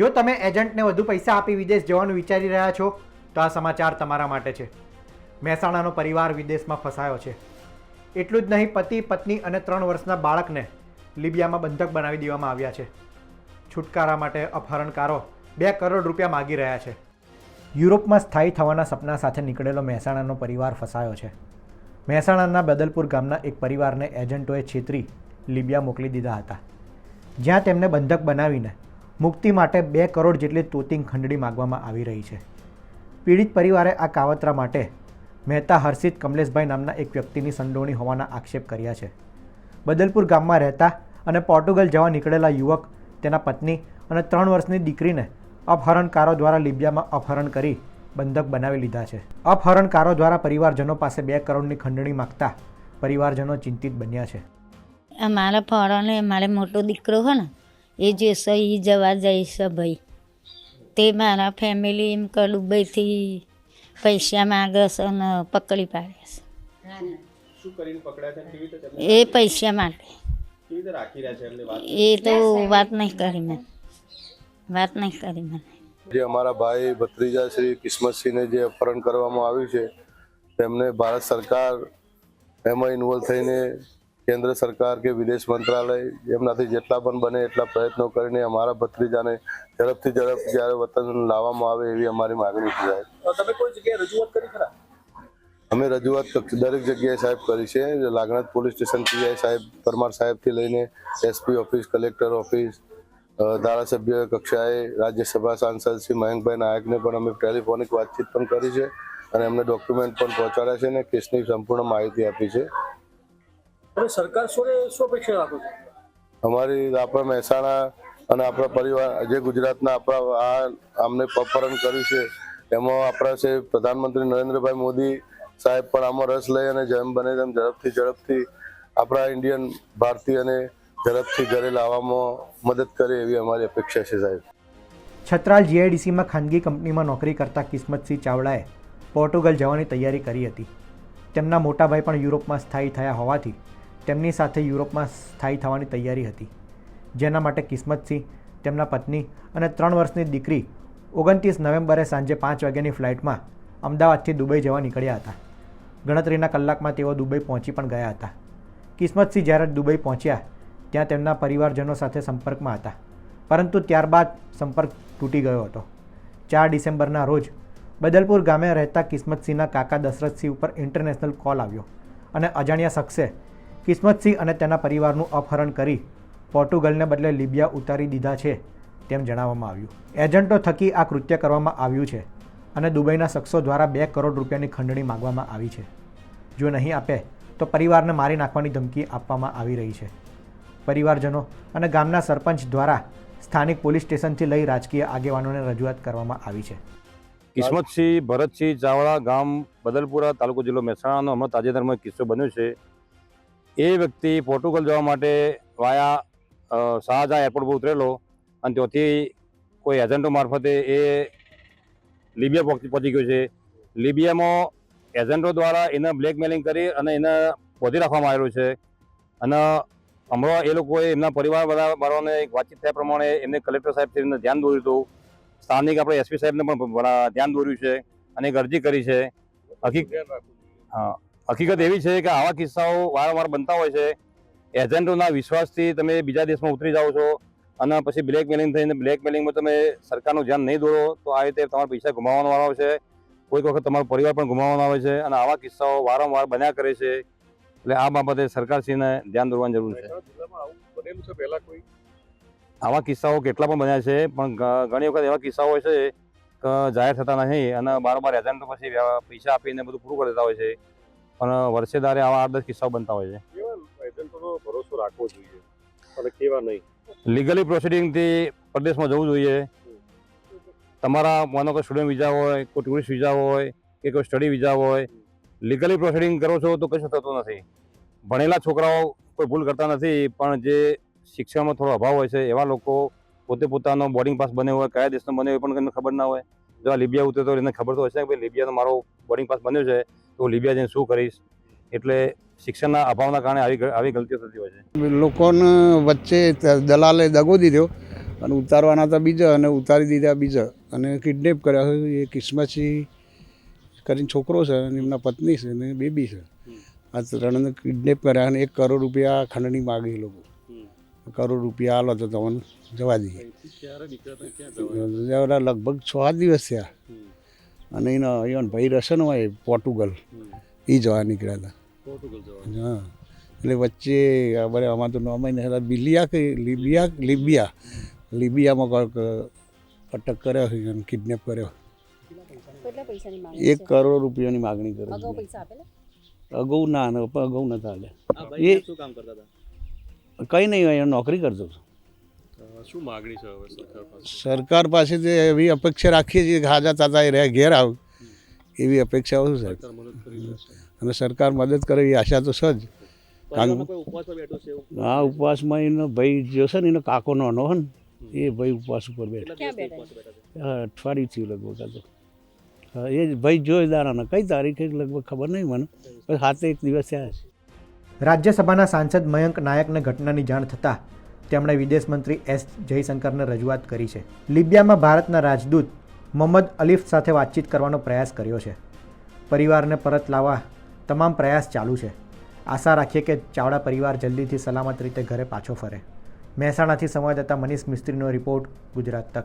જો તમે એજન્ટને વધુ પૈસા આપી વિદેશ જવાનું વિચારી રહ્યા છો, તો આ સમાચાર તમારા માટે છે. મહેસાણાનો પરિવાર વિદેશમાં ફસાયો છે. એટલું જ નહીં, પતિ, પત્ની અને ત્રણ વર્ષના બાળકને લિબિયામાં બંધક બનાવી દેવામાં આવ્યા છે. છુટકારા માટે અપહરણકારો બે કરોડ રૂપિયા માગી રહ્યા છે. યુરોપમાં સ્થાયી થવાના સપના સાથે નીકળેલો મહેસાણાનો પરિવાર ફસાયો છે. મહેસાણાના બદલપુર ગામના એક પરિવારને એજન્ટોએ છેતરી લિબિયા મોકલી દીધા હતા. જ્યાં તેમને બંધક બનાવીને મુક્તિ માટે બે કરોડ જેટલી તોતિંગ ખંડણી માગવામાં આવી રહી છે. પીડિત પરિવારે આ કાવતરા માટે મહેતા હર્ષિત કમલેશભાઈ નામના એક વ્યક્તિની સંડોવણી હોવાના આક્ષેપ કર્યા છે. બદલપુર ગામમાં રહેતા અને પોર્ટુગલ જવા નીકળેલા યુવક, તેના પત્ની અને ત્રણ વર્ષની દીકરીને અપહરણકારો દ્વારા લિબિયામાં અપહરણ કરી બંધક બનાવી લીધા છે. અપહરણકારો દ્વારા પરિવારજનો પાસે બે કરોડની ખંડણી માગતા પરિવારજનો ચિંતિત બન્યા છે. મારા ફળોને, મારે મોટો દીકરો હોય ને એ જે છે એ જવા છે ભાઈ તે મારા ફેમિલી એમ કે દુબઈથી પૈસા માગે છે અને પકડી પાડે છે. એ પૈસા માટે. કેવી રીતે રાખી રહ્યા છે એમને વાત? એ તો વાત નહીં કરી મેં વાત નહીં કરી મને. જે અમારા ભાઈ ભત્રીજા શ્રી કિસ્મતસિંહને જે અપહરણ કરવામાં આવ્યું છે તેમને ભારત સરકાર એમાં ઇન્વોલ્વ થઈને કેન્દ્ર સરકાર કે વિદેશ મંત્રાલય એમનાથી જેટલા પણ બને એટલા પ્રયત્નો કરીને અમારા ભત્રીજાને ઝડપથી ઝડપ જ્યારે વતન લાવવામાં આવે એવી અમારી માગણી છે સાહેબ. તમે કોઈ જગ્યાએ રજૂઆત કરી ખરા? અમે રજૂઆત દરેક જગ્યાએ સાહેબ કરી છે. લાગણાથ પોલીસ સ્ટેશન પીઆઈ સાહેબ પરમાર સાહેબથી લઈને એસપી ઓફિસ કલેક્ટર ઓફિસ ધારાસભ્ય કક્ષાએ રાજ્યસભા સાંસદ શ્રી મયંકભાઈ નાયકને પણ અમે ટેલિફોનિક વાતચીત પણ કરી છે અને એમને ડોક્યુમેન્ટ પણ પહોંચાડ્યા છે અને કેસની સંપૂર્ણ માહિતી આપી છે. સરકાર શું અપેક્ષા રાખો છો? અમારી આપણા મહેસાણા અને આપણા પરિવાર જે ગુજરાતના આપણા આ આમને પપરણ કર્યું છે એમાં આપણા છે પ્રધાનમંત્રી નરેન્દ્રભાઈ મોદી સાહેબ પણ આમાં રસ લઈ અને જેમ બને તેમ ઝડપથી ઝડપથી આપણા ઇન્ડિયન ભારતીયને ઝડપથી ઘરે લાવવામાં મદદ કરે એવી અમારી અપેક્ષા છે સાહેબ. છત્રાલ જીઆઈડીસીમાં ખાનગી કંપનીમાં નોકરી કરતા કિસ્મતસિંહ ચાવડાએ પોર્ટુગલ જવાની તૈયારી કરી હતી. તેમના મોટાભાઈ પણ યુરોપમાં સ્થાયી થયા હોવાથી તેમની સાથે યુરોપમાં સ્થાયી થવાની તૈયારી હતી. જેના માટે કિસ્મતસિંહ, તેમના પત્ની અને ત્રણ વર્ષની દીકરી ઓગણત્રીસ નવેમ્બરે સાંજે પાંચ વાગ્યાની ફ્લાઇટમાં અમદાવાદથી દુબઈ જવા નીકળ્યા હતા. ગણતરીના કલાકમાં તેઓ દુબઈ પહોંચી પણ ગયા હતા. કિસ્મતસિંહ જ્યારે દુબઈ પહોંચ્યા, ત્યાં તેમના પરિવારજનો સાથે સંપર્કમાં હતા. પરંતુ ત્યારબાદ સંપર્ક તૂટી ગયો હતો. ચાર ડિસેમ્બરના રોજ બદલપુર ગામે રહેતા કિસ્મતસિંહના કાકા દશરથસિંહ ઉપર ઇન્ટરનેશનલ કોલ આવ્યો અને અજાણ્યા શખ્સે કિસ્મતસિંહ અને તેના પરિવારનું અપહરણ કરી પોર્ટુગલને બદલે લિબિયા ઉતારી દીધા છે તેમ જણાવવામાં આવ્યું. એજન્ટો થકી આ કૃત્ય કરવામાં આવ્યું છે અને દુબઈના શખ્સો દ્વારા બે કરોડ રૂપિયાની ખંડણી માગવામાં આવી છે. જો નહીં આપે, તો પરિવારને મારી નાખવાની ધમકી આપવામાં આવી રહી છે. પરિવારજનો અને ગામના સરપંચ દ્વારા સ્થાનિક પોલીસ સ્ટેશનથી લઈ રાજકીય આગેવાનોને રજૂઆત કરવામાં આવી છે. કિસ્મતસિંહ, ભરતસિંહ, ચાવડા ગામ બદલપુરા તાલુકો જિલ્લો મહેસાણાનો હમણાં તાજેતરમાં કિસ્સો બન્યો છે. એ વ્યક્તિ પોર્ટુગલ જવા માટે વાયા શાહજહાં એરપોર્ટ પર ઉતરેલો અને ત્યાંથી કોઈ એજન્ટો મારફતે એ લિબિયા પહોંચી ગયો છે. લિબિયામાં એજન્ટો દ્વારા એને બ્લેકમેલિંગ કરી અને એને પહોંચી રાખવામાં આવેલો છે. અને હમણાં એ લોકોએ એમના પરિવાર બધા વાળાને એક વાતચીત થયા પ્રમાણે એમને કલેક્ટર સાહેબથી એમને ધ્યાન દોર્યું હતું. સ્થાનિક આપણે એસપી સાહેબને પણ ધ્યાન દોર્યું છે અને એક અરજી કરી છે. હકીક હા. હકીકત એવી છે કે આવા કિસ્સાઓ વારંવાર બનતા હોય છે. એજન્ટોના વિશ્વાસથી તમે બીજા દેશમાં ઉતરી જાઓ છો અને પછી બ્લેકમેલિંગ થઈને બ્લેકમેલિંગમાં તમે સરકારનું ધ્યાન નહીં દોરો તો આ રીતે તમારા પૈસા ગુમાવવાનો આવે છે કોઈક વખત તમારો પરિવાર પણ ગુમાવવાનો આવે છે અને આવા કિસ્સાઓ વારંવાર બન્યા કરે છે. એટલે આ બાબતે સરકારશ્રીને ધ્યાન દોરવાની જરૂર છે. આવા કિસ્સાઓ કેટલા પણ બન્યા છે પણ ઘણી વખત એવા કિસ્સાઓ હોય છે કે જાહેર થતા નહીં અને બારોબાર એજન્ટો પછી પૈસા આપીને બધું પૂરું કરી દેતા હોય છે. પણ વર્ષે દારે આવા આઠ દસ કિસ્સાઓ બનતા હોય છે. એજન્ટોનો ભરોસો રાખવો જોઈએ? અને કેવા નહીં? લીગલી પ્રોસિડિંગથી પરદેશમાં જવું જોઈએ. તમારા માનો કે સ્ટુડન્ટ વિઝા હોય કોઈ ટુરિસ્ટ વિઝા હોય કે કોઈ સ્ટડી વિઝા હોય લીગલી પ્રોસિડિંગ કરો છો તો કશું થતું નથી. ભણેલા છોકરાઓ કોઈ ભૂલ કરતા નથી પણ જે શિક્ષણમાં થોડો અભાવ હોય છે એવા લોકો પોતે પોતાનો બોર્ડિંગ પાસ બન્યો હોય કયા દેશનો બન્યો હોય પણ ખબર ના હોય. જો આ લીબિયા ઉતરે તો એને ખબર તો હશે કે ભાઈ લીબિયાનો મારો બોર્ડિંગ પાસ બન્યો છે તો હું લીબિયા જઈને શું કરીશ? એટલે શિક્ષણના અભાવના કારણે આવી આવી ગલતીઓ થતી હોય છે. લોકોને વચ્ચે દલાલે દગો દીધો અને ઉતારવાના હતા બીજા અને ઉતારી દીધા બીજા અને કિડનેપ કર્યા. એ કિસ્મતથી કરીને છોકરો છે અને એમના પત્ની છે અને બેબી છે. આ ત્રણને કિડનેપ કર્યા અને એક કરોડ રૂપિયા ખંડણી માગી લોકો. કરોડ રૂપિયા આલો તો તમને જવા દઈએ. લગભગ છ સાત દિવસ થયા. અને એનો અહીંયા ભાઈ રહેશે ને હોય પોર્ટુગલ એ જવા નીકળ્યા હતા. હા. એટલે વચ્ચે બરાબર આમાં તો નોમાઈ હતા બિલિયા કે લિબિયા લિબિયા. લિબિયામાં કોઈક અટક કર્યો અને કિડનેપ કર્યો. એક કરોડ રૂપિયાની માગણી કરી અગાઉ ના ના અગાઉ નતા હાલે એ શું કામ કરતા હતા? કંઈ નહીં અહીંયા નોકરી કરતો હતો શું માગણી છે હવે સરકાર પાસે? સરકાર પાસેથી એવી અપેક્ષા રાખીએ છીએ કે હાજા તાતા એ રહ્યા ઘેર આવ. એવી અપેક્ષાઓ છે સાહેબ. સરકાર મદદ કરી રહેશે અને સરકાર મદદ કરે એવી આશા તો છે જ. કારણ કોઈ ઉપવાસ પર બેઠો છે એવું? આ ઉપવાસમાં એનો ભાઈ જોશે ને એનો કાકો નાનો હે ને એ ભાઈ ઉપવાસ ઉપર બેઠો. છે? હા, અઠવાડિયું થયું લગભગ તો. હા એ જ ભાઈ જોઈ દારાના કઈ તારીખે લગભગ ખબર નહીં મને. પણ હાથે એક દિવસ થયા છે. રાજ્યસભાના સાંસદ મયંક નાયકને ઘટનાની જાણ થતાં તેમણે વિદેશ મંત્રી એસ જયશંકરને રજૂઆત કરી છે. લિબિયામાં ભારતના રાજદૂત મોહમ્મદ અલીફ સાથે વાતચીત કરવાનો પ્રયાસ કર્યો છે. પરિવારને પરત લાવવા તમામ પ્રયાસ ચાલુ છે. આશા રાખીએ કે ચાવડા પરિવાર જલ્દીથી સલામત રીતે ઘરે પાછો ફરે. મહેસાણાથી સંવાદદાતા મનીષ મિસ્ત્રીનો રિપોર્ટ ગુજરાત તક.